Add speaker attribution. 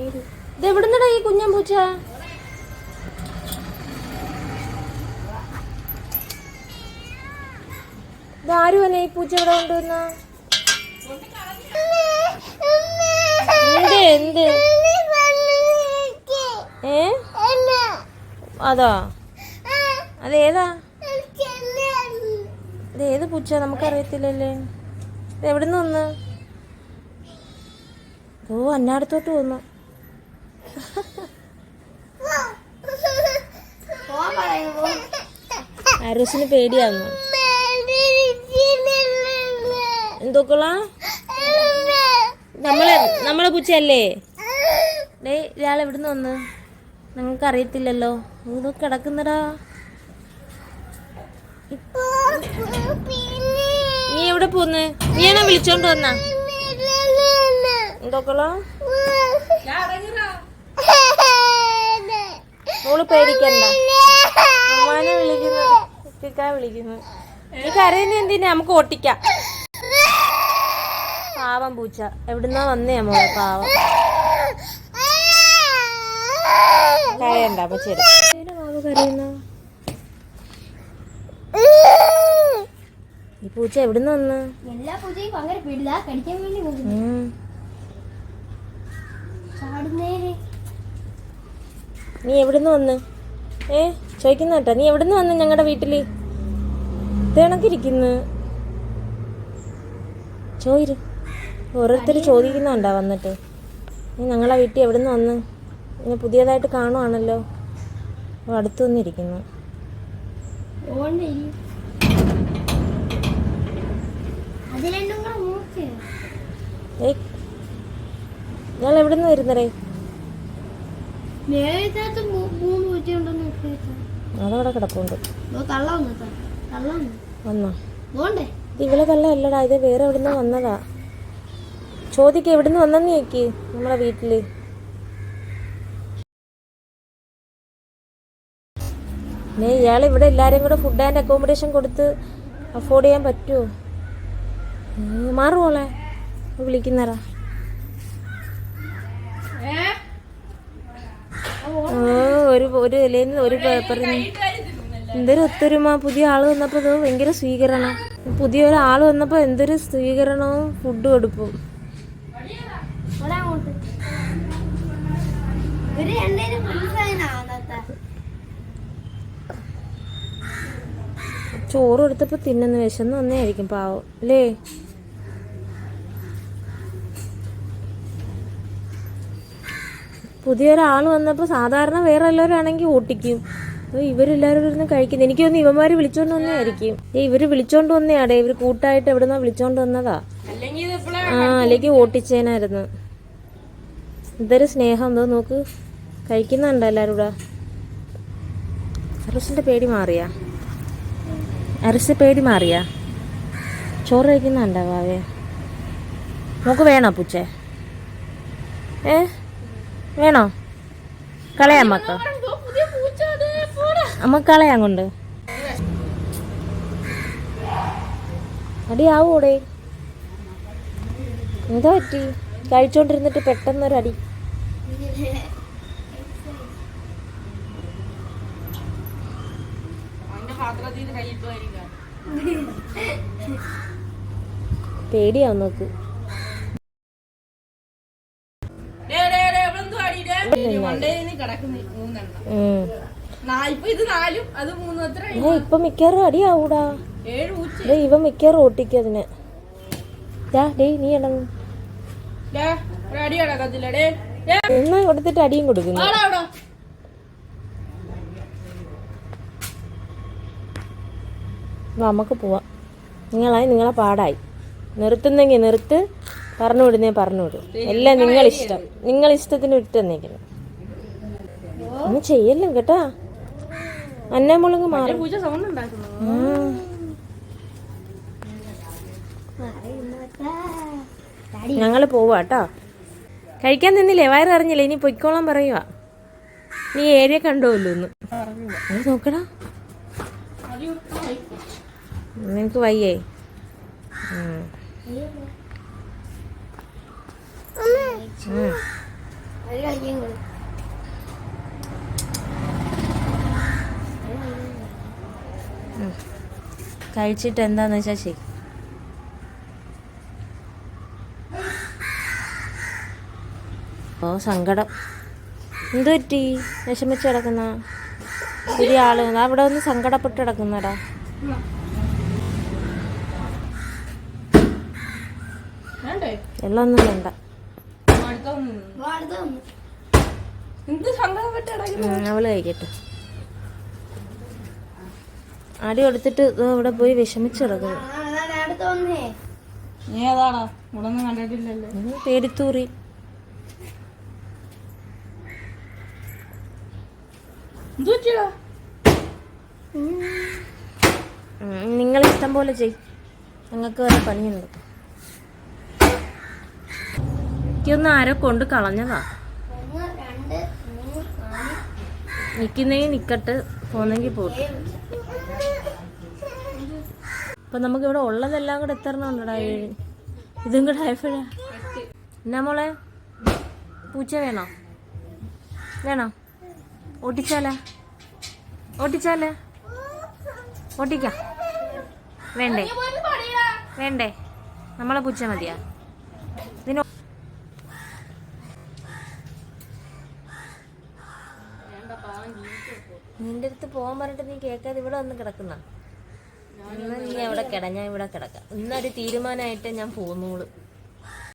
Speaker 1: ഇത് എവിടുന്നടാ ഈ കുഞ്ഞൻ പൂച്ച? ഇതാരുവനെ ഈ പൂച്ച ഇവിടെ കൊണ്ടുവന്ന? എന്ത്? എന്ത് ഏ? അതാ? അതേതാ? ഇത് ഏത് പൂച്ച? നമുക്കറിയത്തില്ലല്ലേ. ഇത് എവിടുന്ന് വന്ന്? ഓ അന്നാടത്തോട്ട് വന്നു. അരസിന് പേടിയാന്നു. എന്തൊക്കെയുള്ള നമ്മളെ നമ്മളെ പൂച്ചയല്ലേ ഡേ ഇയാൾ എവിടുന്ന് വന്ന്? നിങ്ങൾക്ക് അറിയത്തില്ലല്ലോ ഇത് കിടക്കുന്നടാ. നീ എവിടെ പോന്ന്? നീ എന്നാ വിളിച്ചോണ്ട് വന്ന. എന്തൊക്കെയാ മോൾ പേടിക്കണ്ട. ഉമ്മാനെ വിളിക്കുന്നു. ഇക്കാ വിളിക്കുന്നു. നീ കരയുന്ന എന്തിനാ? നമുക്ക് ഓട്ടിക്കാം. പാവം പൂച്ച. എവിടുന്നാ വന്നേ മോളെ പാവം. കരയണ്ട അമ്മച്ചേരി പാവ കരയുന്ന ഈ പൂച്ച എവിടുന്ന് വന്ന്?
Speaker 2: എല്ലാ പൂച്ചയും അങ്ങനെ പേടില്ല കടിക്കാൻ വേണ്ടി
Speaker 1: നീ എവിടുന്ന് വന്ന്? ഏ ചോദിക്കുന്ന കേട്ടോ. നീ എവിടുന്ന് വന്ന് ഞങ്ങളുടെ വീട്ടിൽ? തിണക്കിരിക്കുന്നു ചോയിര്. ഓരോരുത്തർ ചോദിക്കുന്നുണ്ടാ വന്നിട്ട്. നീ ഞങ്ങളെ വീട്ടിൽ എവിടുന്ന് വന്ന്? ഇനി പുതിയതായിട്ട് കാണുവാണല്ലോ. അപ്പോൾ അടുത്ത് വന്നിരിക്കുന്നു. ഞങ്ങൾ എവിടുന്ന് വരുന്നറേ അതവിടെ കിടപ്പുണ്ട്.
Speaker 2: കള്ള
Speaker 1: ഇത് ഇവളെ കല്ല അല്ലടാ ഇത് വേറെ എവിടുന്ന് വന്നതാ. ചോദിക്ക എവിടുന്ന് വന്നെന്ന് ചോദിക്ക് നമ്മളെ വീട്ടിൽ. നീ ഇയാൾ ഇവിടെ എല്ലാരും കൂടെ ഫുഡ് ആൻഡ് അക്കോമഡേഷൻ കൊടുത്ത് അഫോർഡ് ചെയ്യാൻ പറ്റുമോ മാറുമോളെ വിളിക്കുന്നറാ ഒരു ഒരു ഇലയിൽ ഒരു പേപ്പറിൽ എന്തൊരു ഒത്തൊരുമ. പുതിയ ആൾ വന്നപ്പോൾ ഇത് ഭയങ്കര സ്വീകരണം. പുതിയ ഒരാൾ വന്നപ്പോൾ എന്തൊരു സ്വീകരണവും ഫുഡ്
Speaker 2: മനസ്സിലായതാ
Speaker 1: ചോറ് കൊടുത്തപ്പോൾ തിന്നുന്ന വിശന്ന് വന്നേയായിരിക്കും പാവം. അല്ലേ? പുതിയൊരാൾ വന്നപ്പോൾ സാധാരണ വേറെ എല്ലാവരാണെങ്കിൽ ഓട്ടിക്കും അപ്പോൾ ഇവരെല്ലാവരും ഇരുന്ന് കഴിക്കുന്നു. എനിക്ക് തോന്നുന്നു ഇവന്മാർ വിളിച്ചോണ്ട് വന്നതായിരിക്കും. ഏ ഇവർ വിളിച്ചോണ്ട് വന്നയാടേ. ഇവർ കൂട്ടായിട്ട് എവിടുന്നാ വിളിച്ചോണ്ട് വന്നതാ. ആ അല്ലെങ്കിൽ ഓട്ടിച്ചേനായിരുന്നു ഇതൊരു സ്നേഹം. എന്തോ നോക്ക്. കഴിക്കുന്നുണ്ടോ എല്ലാവരും കൂടെ? അറസിന്റെ പേടി മാറിയാ? അരസ് പേടി മാറിയാ? ചോറ് കഴിക്കുന്നുണ്ടോ വാവേ? നമുക്ക് വേണോ പൂച്ചേ? ഏ? വേണോ? കളയാം മക്ക. അമ്മ കളയാം കൊണ്ട് അടിയാവൂടെ? എന്താ പറ്റി? കഴിച്ചോണ്ടിരുന്നിട്ട് പെട്ടെന്നൊരടി പേടിയാവും നോക്ക്.
Speaker 3: ഇപ്പൊ
Speaker 1: മിക്കവാറും അടിയാവൂടാ. ഇവ മിക്കവാറും ഓട്ടിക്കും അതിനെ. നീ എന്നാ കൊടുത്തിട്ട് അടിയും കൊടുക്കുന്നു. നമുക്ക് പോവാം. നിങ്ങളായി നിങ്ങളെ പാടായി. നിർത്തുന്നെങ്കിൽ നിർത്ത്. പറഞ്ഞു വിടുന്നേ പറഞ്ഞു വിടും എല്ലാം നിങ്ങളിഷ്ടം. നിങ്ങളിഷ്ടത്തിന് വിട്ടെന്നേക്കുന്നു ഒന്ന് ചെയ്യല്ലോ കേട്ടാ. അന്നമുളങ്ങ് മുളക്
Speaker 3: മാറി സൗണ്ട് ഉണ്ടാക്കുന്നു
Speaker 1: ഉം. ഞങ്ങൾ പോവാ കേട്ടോ കഴിക്കാൻ നിന്നില്ലേ? വയറ് അറിഞ്ഞില്ലേ? ഇനി പൊയ്ക്കോളാൻ പറയുക നീ ഏരിയ കണ്ടോല്ലോ ഒന്ന് അത് നോക്കടാ. നിനക്ക് വയ്യേ. കഴിച്ചിട്ട് എന്താന്ന് വെച്ചാ ശരി. ഓ സങ്കടം. എന്ത് പറ്റി? വിഷമിച്ച് കിടക്കുന്ന? ഒരു ആൾ അവിടെ ഒന്ന് സങ്കടപ്പെട്ട് കിടക്കുന്നടാ.
Speaker 3: എല്ലാം
Speaker 1: വെള്ളമൊന്നും വേണ്ട. അവൾ കഴിക്കട്ടെ. അടി കൊടുത്തിട്ട് ഇവിടെ പോയി വിഷമിച്ച് കിടക്കുന്നു. പേടിത്തൂറി. ഇഷ്ടം പോലെ ചെയ്. നിങ്ങൾക്ക് വേറെ പണിയുണ്ട്. എനിക്കൊന്ന് ആരോ കൊണ്ട് കളഞ്ഞതാ? നിൽക്കുന്നെങ്കിൽ നിക്കട്ട് പോന്നെങ്കിൽ പോട്ടെ. അപ്പൊ നമുക്ക് ഇവിടെ ഉള്ളതെല്ലാം കൂടെ എത്ര ഉണ്ടടാ? ഇതും കൂടെ ആയപ്പോഴാ. എന്നാ മോളെ? പൂച്ച വേണോ? വേണോ? ഓട്ടിച്ചാലേ? ഓട്ടിച്ചാലേ? ഓട്ടിക്കാം. വേണ്ടേ? വേണ്ടേ? നമ്മളെ പൂച്ച മതിയാ? നിന്റെ അടുത്ത് പോവാൻ പറഞ്ഞിട്ട് നീ കേൾക്കാതെ ഇവിടെ വന്ന് കിടക്കുന്ന? നീ അവിടെ കിട ഞാൻ ഇവിടെ കിടക്കാം. ഇന്നൊരു തീരുമാനമായിട്ട് ഞാൻ പോന്നോളൂ.